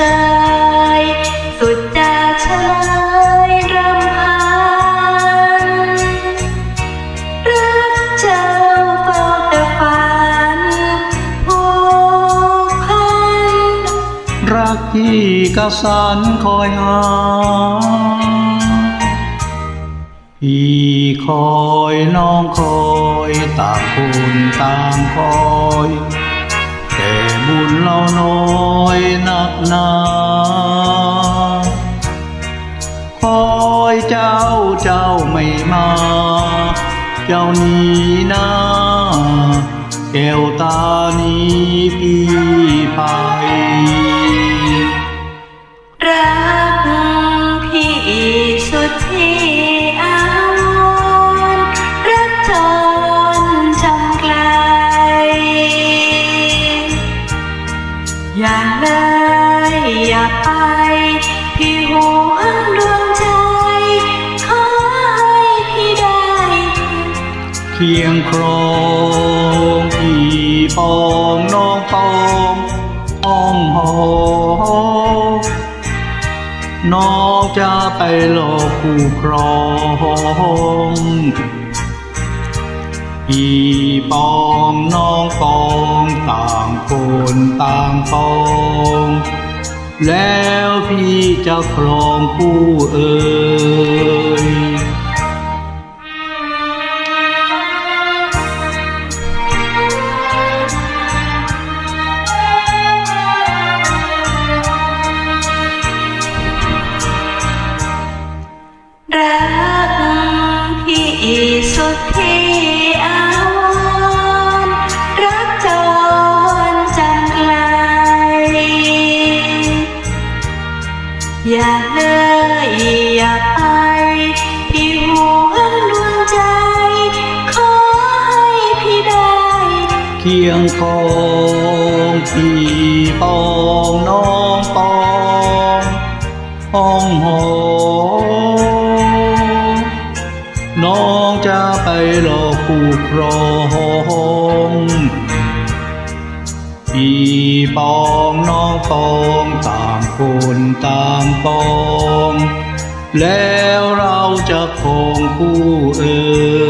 กาย สุดจะชลายรำพันรักเจ้าเฝ้าแต่ฝันผูกพัน รักที่กสันคอยหาพี่คอยน้องคอยต่างคนต่างคอย แต่บุญเราน้อยนักหนา คอยเจ้าเจ้าไม่มา เจ้านี้นะแก้วตานี้พี่ไปรักพี่สุดที่ อย่าไปพี่หวงดวงใจขอให้พี่ได้เคียงครองพี่ปองน้องปองอ้องหอน้องจะไปหลอกคู่ครองพี่ปองน้องปองต่างคนต่างปอง แล้วพี่จะครองผู้เอ่ย อย่าเลยอย่าไปพี่ห่วงดวงใจ ขอให้พี่ได้ เคียงคองพี่ปองน้องปองห้องหอน้องจะไปหลอคู่ครอง พี่ปองน้องปองต่างคนต่างปอง แล้วเราจะคงคู่เอ่ย